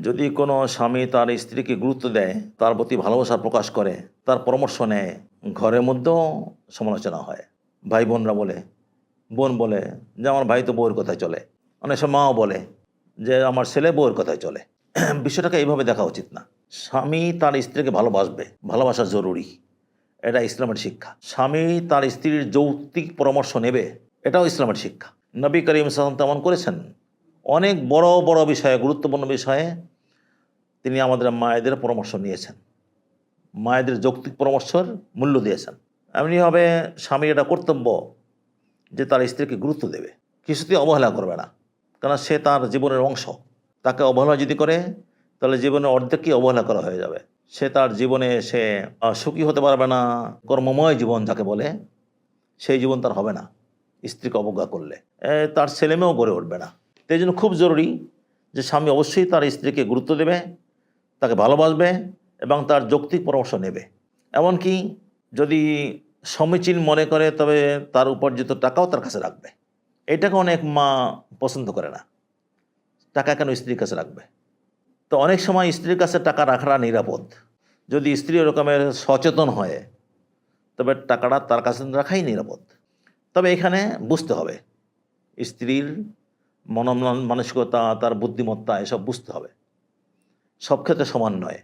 যদি কোনো স্বামী তার স্ত্রীকে গুরুত্ব দেয়, তার প্রতি ভালোবাসা প্রকাশ করে, তার পরামর্শ নেয়, ঘরের মধ্যেও সমালোচনা হয়। ভাই বোনরা বলে, বোন বলে যে, আমার ভাই তো বউয়ের কথায় চলে। অনেক সময় মাও বলে যে, আমার ছেলে বউয়ের কথায় চলে। বিষয়টাকে এইভাবে দেখা উচিত না। স্বামী তার স্ত্রীকে ভালোবাসবে, ভালোবাসা জরুরি। এটা ইসলামের শিক্ষা। স্বামী তার স্ত্রীর যৌক্তিক পরামর্শ নেবে, এটাও ইসলামের শিক্ষা। নবী করিম সালাম তেমন করেছেন। অনেক বড় বড় বিষয়ে, গুরুত্বপূর্ণ বিষয়ে তিনি আমাদের মায়েদের পরামর্শ নিয়েছেন। মায়েদের যৌক্তিক পরামর্শের মূল্য দিয়েছেন। এমনিভাবে স্বামীর এটা কর্তব্য যে তার স্ত্রীকে গুরুত্ব দেবে। কিছুতেই অবহেলা করবে না কারণ সে তার জীবনের অংশ। তাকে অবহেলা যদি করে, তাহলে জীবনের অর্ধেকই অবহেলা করা হয়ে যাবে। সে তার জীবনে সে সুখী হতে পারবে না, কর্মময় জীবন যাকে বলে, সেই জীবন তার হবে না, স্ত্রীকে অবজ্ঞা করলে। তার ছেলেমেয়েও গড়ে উঠবে না। তাই জন্য খুব জরুরি যে স্বামী অবশ্যই তার স্ত্রীকে গুরুত্ব দেবে, তাকে ভালোবাসবে এবং তার যৌক্তিক পরামর্শ নেবে। এমনকি যদি সমীচীন মনে করে, তবে তার উপার্জিত টাকাও তার কাছে রাখবে। এটাকে অনেক মা পছন্দ করে না। টাকা কেন স্ত্রীর কাছে রাখবে? তো অনেক সময় স্ত্রীর কাছে টাকা রাখাটা নিরাপদ। যদি স্ত্রী ওরকমের সচেতন হয়, তবে টাকাটা তার কাছে রাখাই নিরাপদ। তবে এখানে বুঝতে হবে, স্ত্রীর মন মানসিকতা, তার বুদ্ধিমত্তা, এসব বুঝতে হবে। সব ক্ষেত্রে সমান নয়।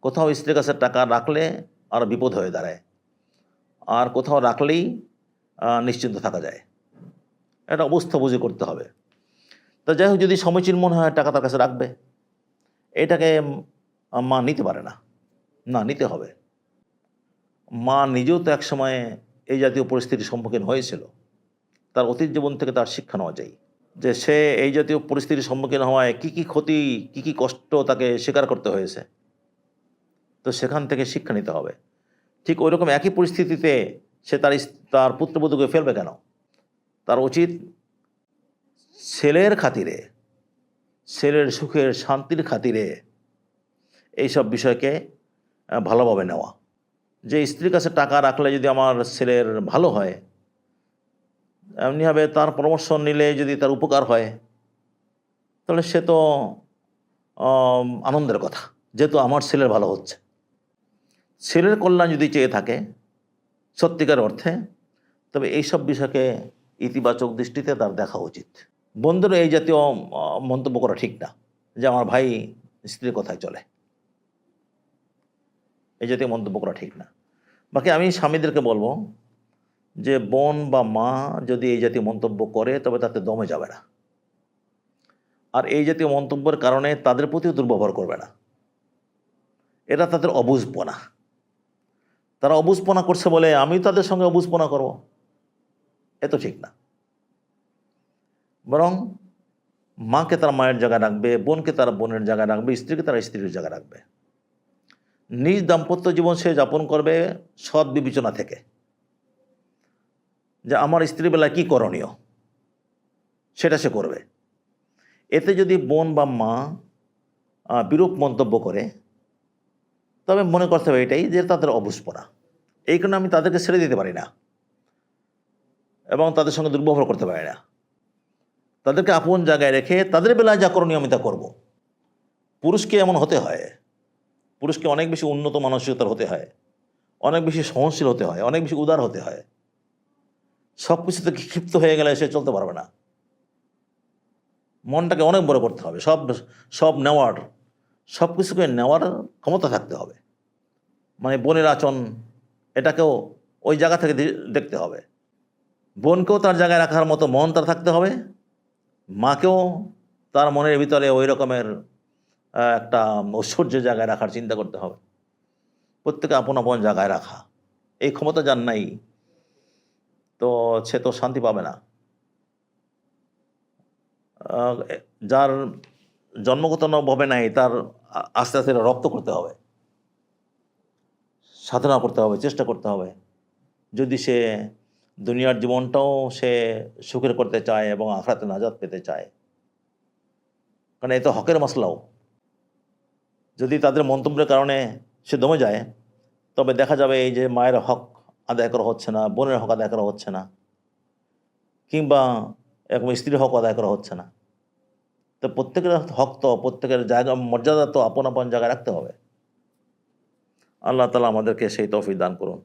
কোথাও স্ত্রীর কাছে টাকা রাখলে আর বিপদ হয়ে দাঁড়ায়। আর কোথাও রাখলেই নিশ্চিন্ত থাকা যায়। এটা অবস্থা বুঝে করতে হবে। তো যাই হোক, যদি সমীচীন মনে হয়, টাকা তার কাছে রাখবে। এটাকে মা নিতে পারে না। না, নিতে হবে। মা নিজেও তো এক একসময় এই জাতীয় পরিস্থিতির সম্মুখীন হয়েছিল। তার অতীত জীবন থেকে তার শিক্ষা নেওয়া যায়। যে সে এই জাতীয় পরিস্থিতির সম্মুখীন হওয়ায় কী কী ক্ষতি, কী কী কষ্ট তাকে স্বীকার করতে হয়েছে? তো সেখান থেকে শিক্ষা নিতে হবে। ঠিক ওই রকম একই পরিস্থিতিতে সে তার তার পুত্রবধূকে ফেলবে কেন? তার উচিত ছেলের খাতিরে, ছেলের সুখের, শান্তির খাতিরে এইসব বিষয়কে ভালোভাবে নেওয়া। যে স্ত্রীর কাছে টাকা রাখলে যদি আমার ছেলের ভালো হয় এমনিভাবে তার পরামর্শ নিলে যদি তার উপকার হয়, তাহলে সে তো আনন্দের কথা যেহেতু আমার ছেলের ভালো হচ্ছে। ছেলের কল্যাণ যদি চেয়ে থাকে, সত্যিকার অর্থে, তবে এইসব বিষয়কে ইতিবাচক দৃষ্টিতে তার দেখা উচিত। বন্ধুরা, এই জাতীয় মন্তব্য করা ঠিক না, যে আমার ভাই স্ত্রীর কথায় চলে। এই জাতীয় মন্তব্য করা ঠিক না। বাকি আমি স্বামীদেরকে বলব যে বোন বা মা যদি এই জাতীয় মন্তব্য করে, তবে তাতে দমে যাবে না। আর এই জাতীয় মন্তব্যের কারণে তাদের প্রতিও দুর্ব্যবহার করবে না। এটা তাদের অবুঝপনা। তারা অবুঝপনা করছে বলে আমি তাদের সঙ্গে অবুঝপনা করব। এ তো ঠিক না। বরং মাকে তার মায়ের জায়গায় রাখবে, বোনকে তার বোনের জায়গায় রাখবে, স্ত্রীকে তার স্ত্রীর জায়গায় রাখবে। নিজ দাম্পত্য জীবন সে যাপন করবে সৎ বিবেচনা থেকে। যে আমার স্ত্রী বেলায় কী করণীয়? সেটা সে করবে। এতে যদি বোন বা মা বিরূপ মন্তব্য করে, তবে মনে করতে হবে এটাই যে তাদের অবুঝপনা এই কারণে আমি তাদেরকে ছেড়ে দিতে পারি না। এবং তাদের সঙ্গে দুর্ব্যবহার করতে পারি না। তাদেরকে আপন জায়গায় রেখে তাদের বেলায় যা করণীয় আমি তা করব। পুরুষকে এমন হতে হয়, পুরুষকে অনেক বেশি উন্নত মানসিকতার হতে হয়, অনেক বেশি সহনশীল হতে হয়, অনেক বেশি উদার হতে হয়। সব কিছুতে ক্ষিপ্ত হয়ে গেলে সে চলতে পারবে না। মনটাকে অনেক বড় করতে হবে। সব সব নেওয়ার, সব কিছুকে নেওয়ার ক্ষমতা থাকতে হবে। মানে বোনের আচরণ, এটাকেও ওই জায়গা থেকে দেখতে হবে। বোনকেও তার জায়গায় রাখার মতো মন তার থাকতে হবে। মাকেও তার মনের ভিতরে ওই রকমের একটা ঐশ্বর্যের জায়গায় রাখার চিন্তা করতে হবে। প্রত্যেকে আপন আপন জায়গায় রাখা। এই ক্ষমতা যার নাই তো সে তো শান্তি পাবে না। যার জন্মগতভাবে নাই, তার আস্তে আস্তে রপ্ত করতে হবে। সাধনা করতে হবে, চেষ্টা করতে হবে। যদি সে দুনিয়ার জীবনটাও সে সুখের করতে চায় এবং আখড়াতে নাজাদ পেতে চায়। কারণ এ তো হকের মশলাও যদি তাদের মন্তব্যের কারণে সে দমে যায়, তবে দেখা যাবে এই যে মায়ের হক আদায় করা হচ্ছে না, বোনের হক আদায় করা হচ্ছে না, কিংবা এরকম স্ত্রীর হক আদায় করা হচ্ছে না। তো প্রত্যেকের হক তো, প্রত্যেকের জায়গা, মর্যাদা তো আপন আপন জায়গায় রাখতে হবে। আল্লাহ তালা আমাদেরকে সেই তৌফিক দান করুন।